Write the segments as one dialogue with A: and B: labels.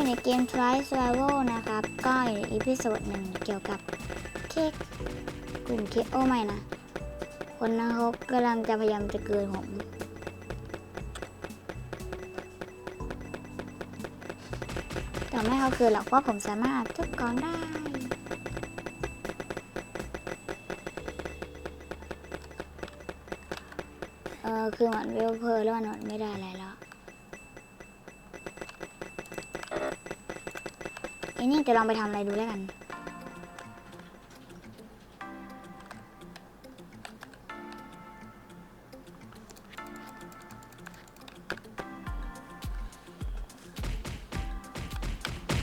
A: อยู่ในเกม Try Survival นะครับ ก็อยู่ในอีพิโซดหนึ่งเกี่ยวกับเค้กกลุ่มเค้กโอ้ไม่นะ คนนั้นเขากำลังจะพยายามจะเกินผมแต่ไม่เขาเกินหรอกเพราะผมสามารถทุบก่อนได้ เออคือมันเวลเพอแล้วมันไม่ได้อะไรแล้ว ไอ้นี่จะลองไปทำอะไรดูแล้วกัน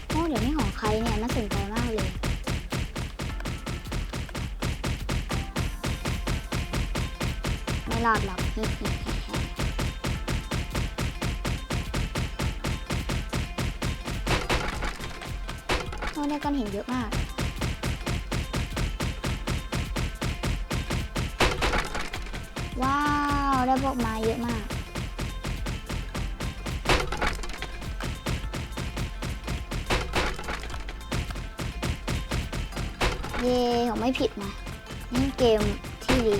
A: โอ้เดี๋ยวนี้ของใครเนี่ยน่าสนใจมากเลยไม่รอดหรอกฮิฮิ ฮิฮิโอ้ได้ก้อนหินเยอะมากว้าว ได้พวกไม้เยอะมาก เย่ผมไม่ผิดนะนี่เกมที่ดี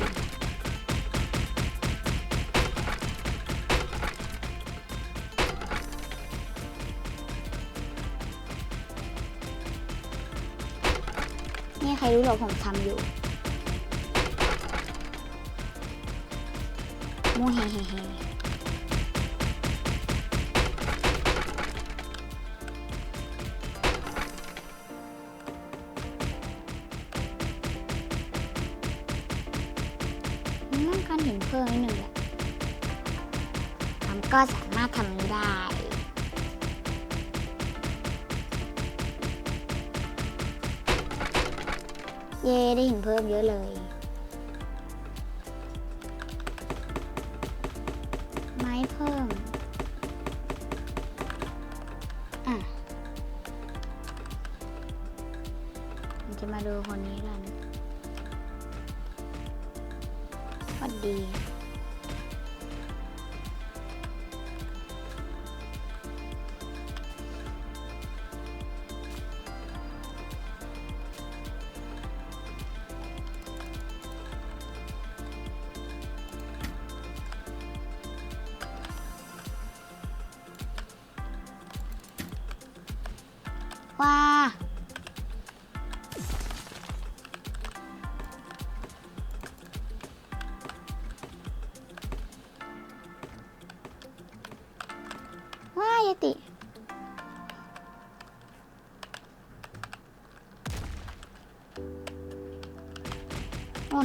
A: รรู้หรอผมทำอยู่มูเฮเฮเฮ เยอะเลยไม้เพิ่ม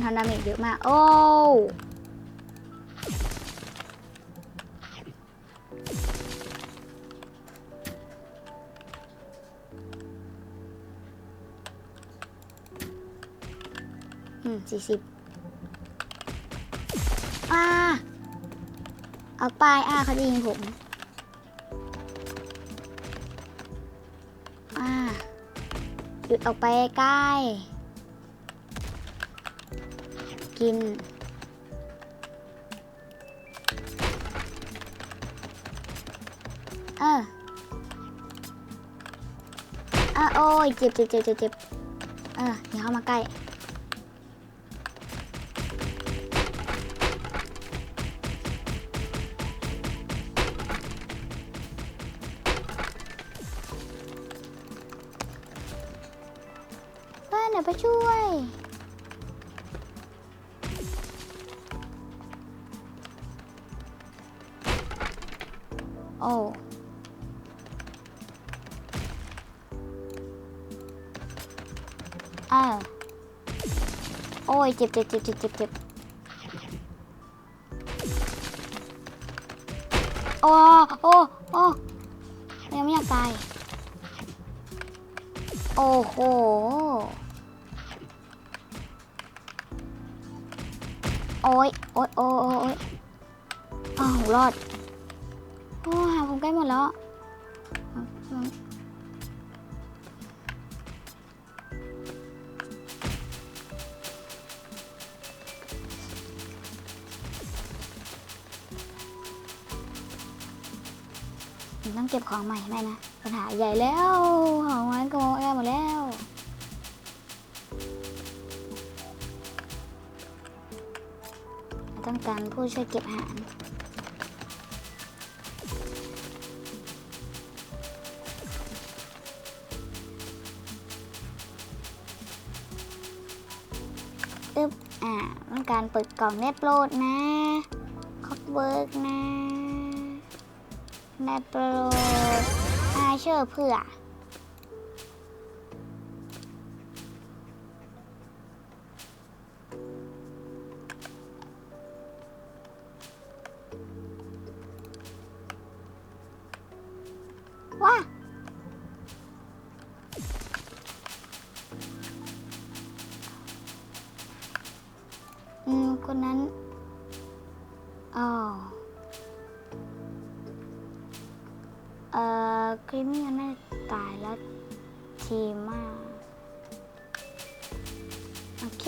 A: ทันดาเมจเยอะมาก โอ้อืมสี่สิบอาเอาไปอ่าเขาจะยิงผมอ่าหยุดออกไปใกล้ กิน เอออะโอ้ยเจ็บเจ็บเจ็บเจ็บเจ็บเอออย่าเข้ามาใกล้เพื่อนเดี๋ยวไปช่วย อ้ยเจ็บเจ็บเจ็บเจ็บเจ็บเจ็บโอ้โอ้โอ้ยังไม่อยากตาย โอ้โหโอ้ยโอ้ยโอ้ยโอ้ยโอ้ยอ้าวรอด โอ้หาผมใกล้หมดแล้ว เก็บของใหม่ไม่นะปัญหาใหญ่แล้วของมันก็แอหมดแล้วต้องการผู้ช่วยเก็บอาหารอึ๊บอ่าต้องการเปิดกล่องได้โปรดนะคอกเวิร์กนะ ได้โปรอาเชื่อเพื่อ ว้าอืมคนนั้น อ๋อ เอ่อคริมี่น่าจะตายแล้วทีมากโอเค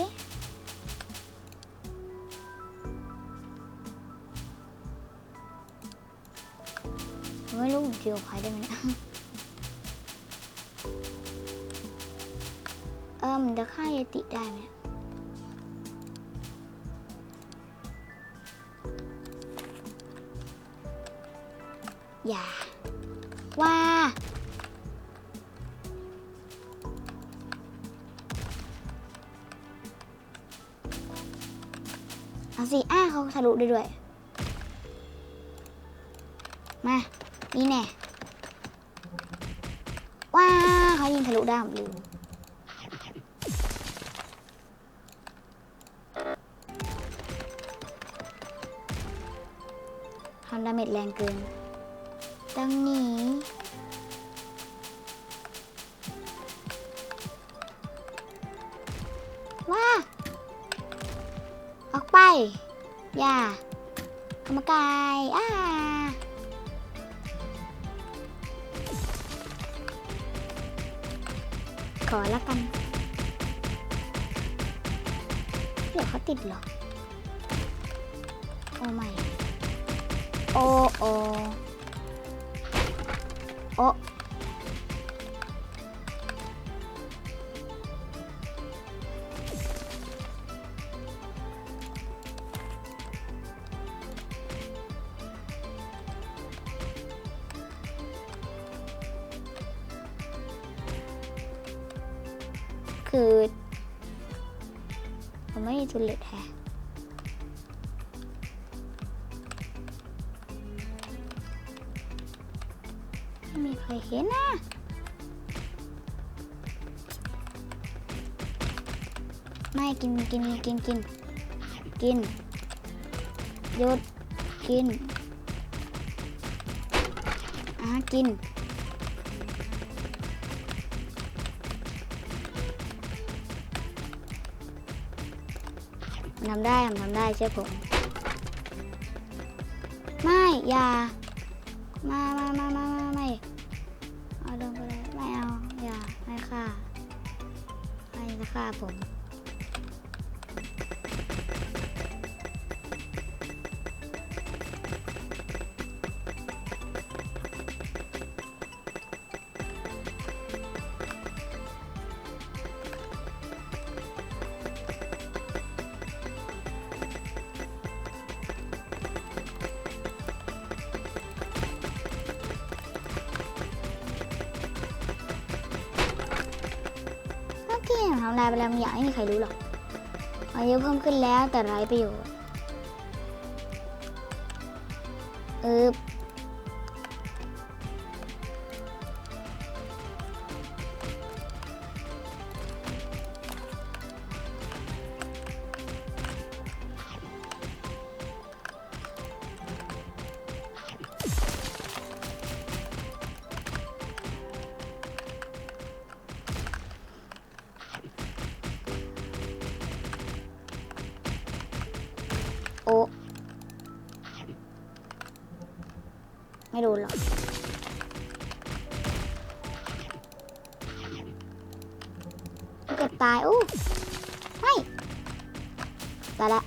A: ไม่รู้ผมเกี่ยวใครได้ไหมเนี่ยเออมันจะฆ่ายายติได้ไหมอย่า เอาสิอ้าเขาทะลุได้ด้วย มา นี่แน่ ว้าเขายิงทะลุได้ผมลืมทำดาเมจแรงเกินต้องหนี ออย่ากรรมกายอ้าขอแล้วกันเดี๋ยวเขาติดหรอ โอ้ไม่ โอ้โอโอะคือ ไม่กินกินกินกินกินหยุดกินอะกินทำได้ทำได้เชื่อผม ไม่อย่ามามามามามาไม่เอาลงไปเลยไม่เอาอย่าไม่ฆ่าไม่จะฆ่าผม เคทำลายไปแล้วบางอย่างไม่มีใครรู้หรอกอายุเพิ่มขึ้นแล้วแต่ไร้ประโยชน์ โอไม่รู้หรอกเกือบตายอู้ไม่ตายละ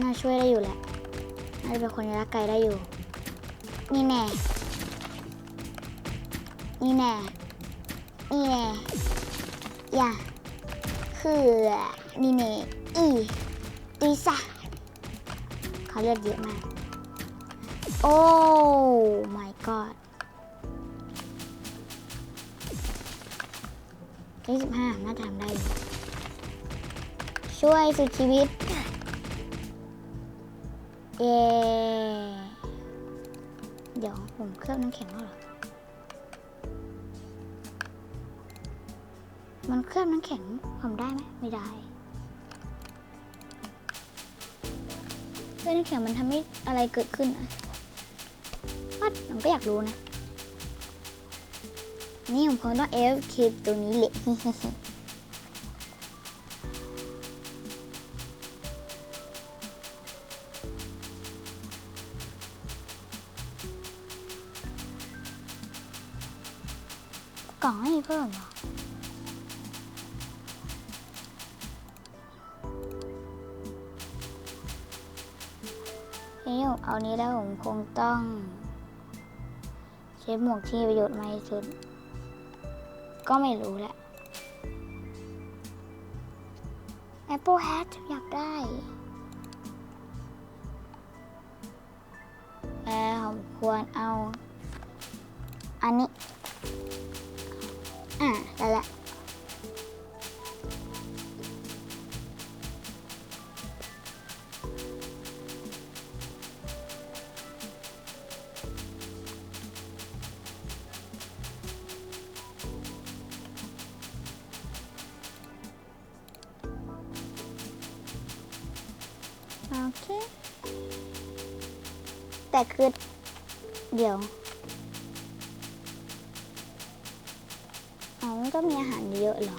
A: น่าช่วยได้อยู่แหละน่าจะเป็นคนรักไก่ได้อยู่ นี่แน่ นี่แน่ นี่แน่ อย่า คือ นี่แน่อีตีซะเขาเลือดเยอะมาก โอ้ my god ยี่สิบห้าน่าจะทำได้ ช่วยสุดชีวิต เย้เดี๋ยวผมเคลือบน้ำแข็งแล้วหรอ มันเคลือบน้ำแข็ง ผมได้ไหมไม่ได้เคลือน้ำแข็งมันทำให้อะไรเกิดขึ้นอะวัดผมก็อยากรู้นะ นี่ผมคงต้องเอฟคลิปตัวนี้แหละกล่องไม่มีเพิ่มเหรอ ผมเอานี้แล้วผมคงต้อง ใช้หมวกที่ประโยชน์มากที่สุด ก็ไม่รู้แหละ Apple Hat อยากได้แต่ผมควรเอา แต่คือ เดี๋ยวอ๋อมันก็มีอาหารเยอะหรอ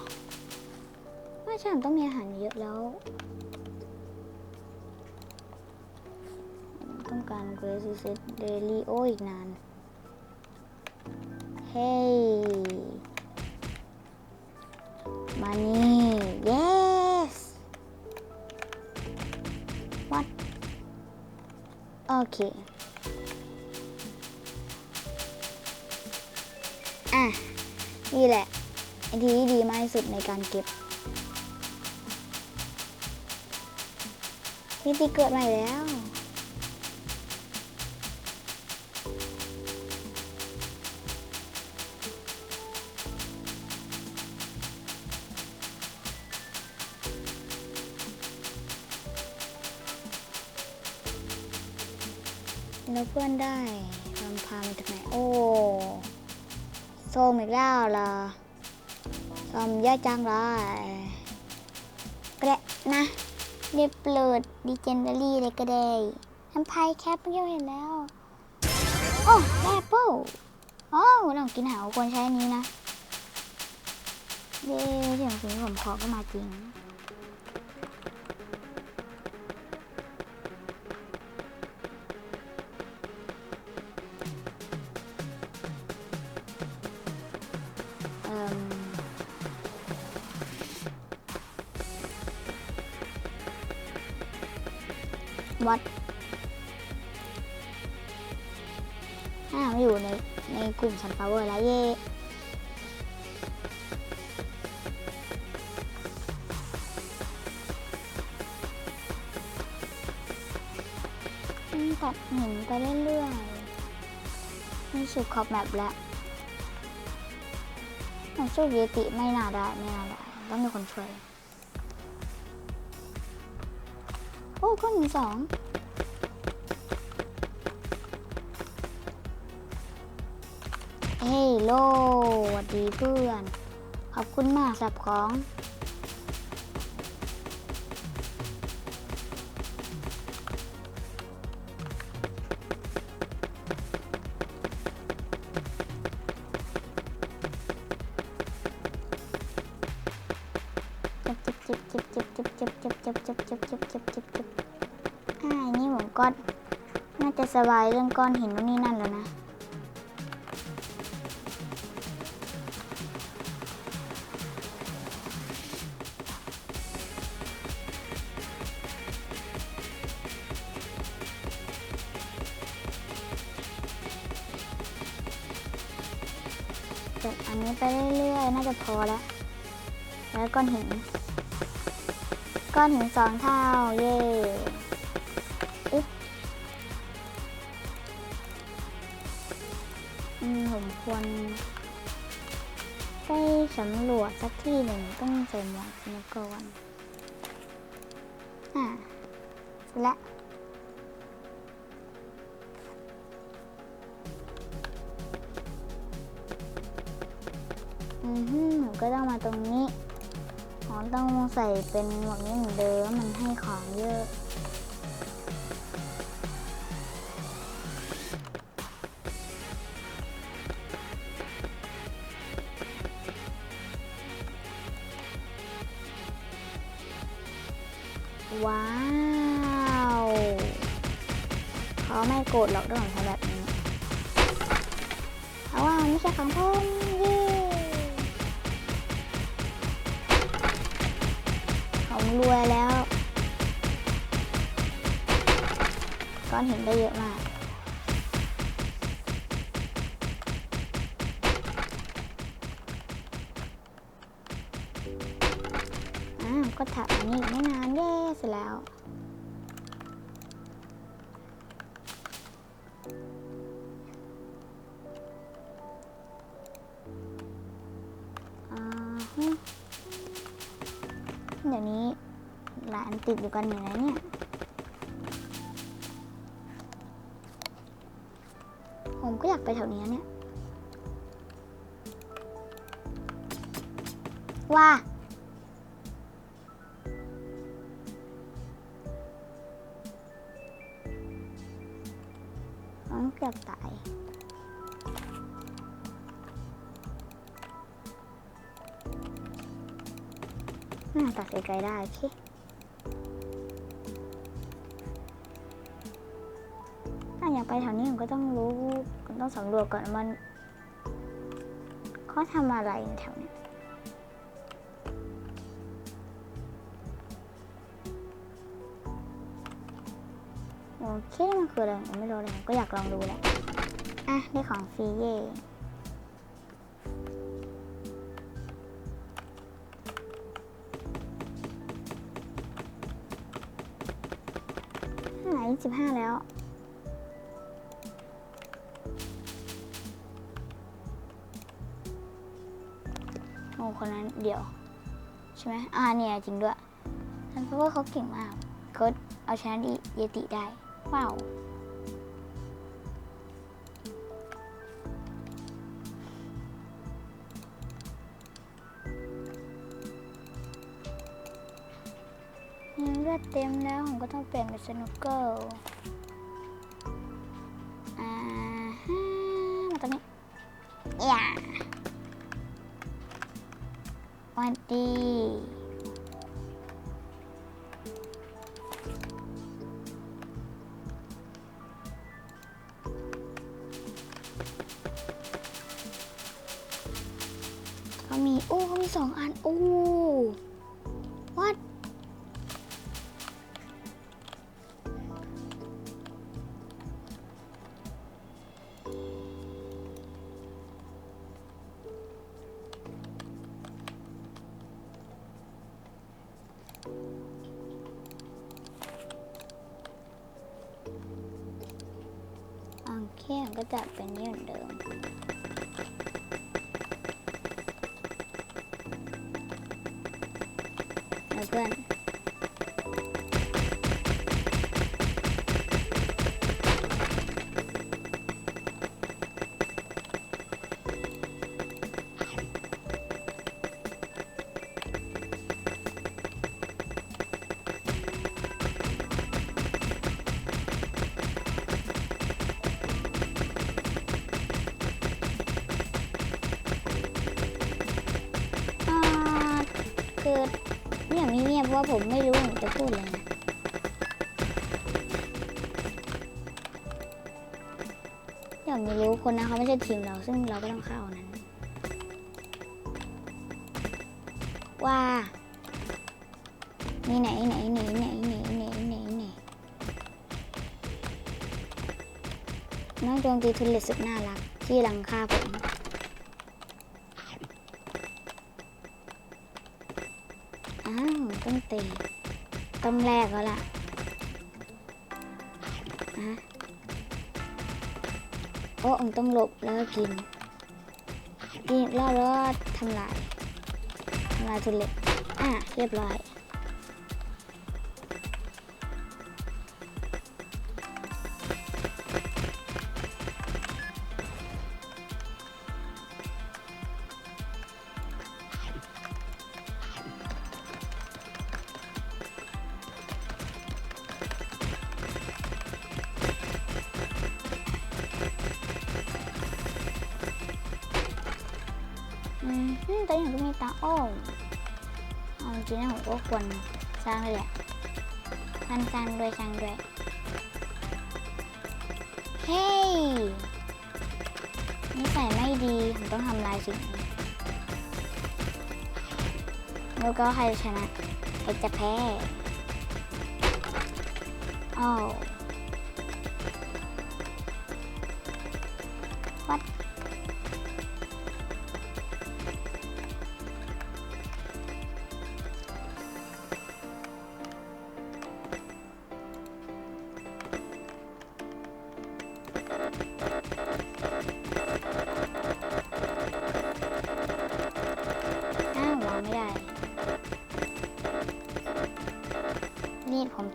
A: ไม่ใช่มันต้องมีอาหารเยอะแล้ว ต้องการเกรซิเซตเดลี่โออีกนาน เฮ้ย เค อะ นี่แหละไอทีที่ดีมากที่สุดในการเก็บนี่ตีเกิดใหม่แล้ว ได้ลำพามาจากไหนโอ้โซมอีกแล้วเหรอโซมเยอะจังเลยกระนะเรียบเปิดดีเจนเดอรี่เลยก็ได้น้ำพายแคปเมื่อกี้เห็นแล้ว โอ้แอปเปิ้ลโอ้ลองกินหาวควรใช้อันนี้นะเย้ที่ผมซื้อผมขอก็มาจริง เหินไปเรื่อยๆนี่สุดขอบแมปแล้วมันช่วยเยติไม่น่าได้ไม่น่าได้ต้องมีคนช่วย โอ้ก็มีสองเฮ้ยโลสวัสดีเพื่อน ขอบคุณมากสับของ น่าจะสบายเรื่องก้อนหินนู่นนี้นั่นแล้วนะเก็บอันนี้ไปเรื่อยๆ น่าจะพอแล้ว แล้วก้อนหิน ก้อนหินสองเท่า เย้ สักที่หนึ่งต้องใส่หมวกสนุกก่อนอ่าและอือฮึก็ต้องมาตรงนี้อ๋อต้องใส่เป็นหมวกนี้เหมือนเดิมมันให้ของเยอะ ก้อนเห็นได้เยอะมาก อ้าว ก็ถักอันนี้ไม่นานเย้เสร็จแล้วอ่าฮะเดี๋ยวนี้หลานติดอยู่กันอยู่นะเนี่ย เกือบตายน่าตัดไกลๆได้โอเคถ้าอยากไปแถวนี้ผมก็ต้องรู้ต้องสำรวจก่อนมันเขาทำอะไรแถวนี้ ยโอเคมันคืออะไรผมไม่รู้เลยก็อยากลองดูแหละ อะได้ของฟรีเย่ไหายสิบห้าแล้ว โอ้คนนั้นเดี๋ยว ใช่ไหมอ่าเนี่ยจริงด้วยนั่นเพราะว่าเขาเก่งมากเขาเอาชนะดีเยติได้ ว้าวยังเลือดเต็มแล้วผมก็ต้องเปลี่ยนเป็นสนุกเกลอ่า สองอัน โอ้ คนนะเขาไม่ใช่ทีมเราซึ่งเราก็ต้องเข้านั้น ว่านี่ไหนไหนไหนไหนไหนไหนไหนไหนน้องโจมตีทุเรศสุดน่ารัก ที่รังค่าผมอ้าวต้องเตะต้องแรกแล้วล่ะอะ โอ้องต้องหลบแล้วก็กินกินอีกรอบแล้วก็ทำลายทำลายทุเล็กอะเรียบร้อย ตอนนี้ผมก็มีตาโอ้เอาจริงๆนะผมก็ควรสร้างเลยแหละพันสร้างด้วยสร้างด้วย เฮ้ยนิสัยไม่ดี ผมต้องทำลายสิ่งนี้แล้วก็ใครชนะ ใครจะแพ้อ้าว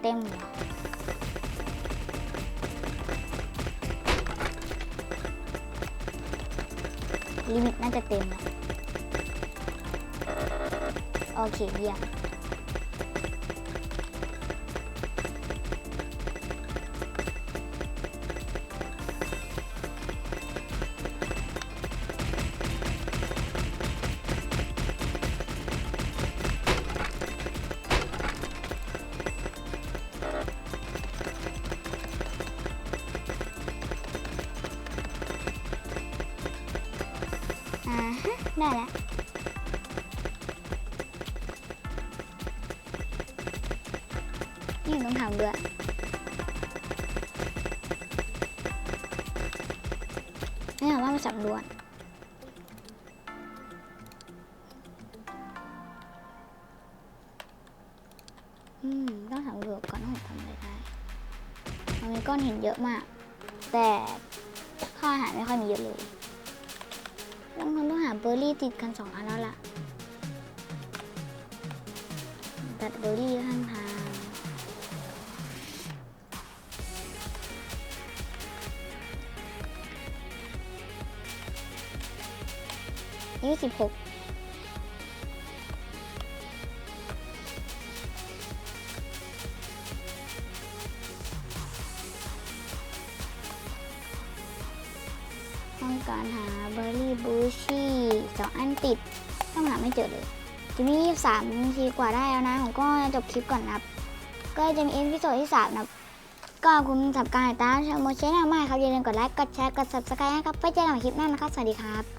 A: ต็มเหรอลิมิตน่าจะเต็มล้วโอเคเยี่ยม ได้แล้วนี่ต้องทำด้วยนี่ว่ามาสำรวจอืม ต้องสำรวจก่อนว่าผมทำอะไรได้มันมีก้อนหินเยอะมาก แต่ข้าวอาหารไม่ค่อยมีเยอะเลย เบอร์รี่ติดกันสองอันแล้วล่ะตัดเบอร์รี่ข้างทางยี่สิบหก 13นาทีกว่าได้แล้วนะ ผมก็จบคลิปก่อนนะก็จะมีเอพิโซดที่ 3 นะก็คุณสับการติดตามชมโมเชนใหม่ครับอย่าลืมกดไลค์ กดแชร์ กด subscribe นะครับไว้เจอกันใหม่คลิปหน้านะครับ สวัสดีครับ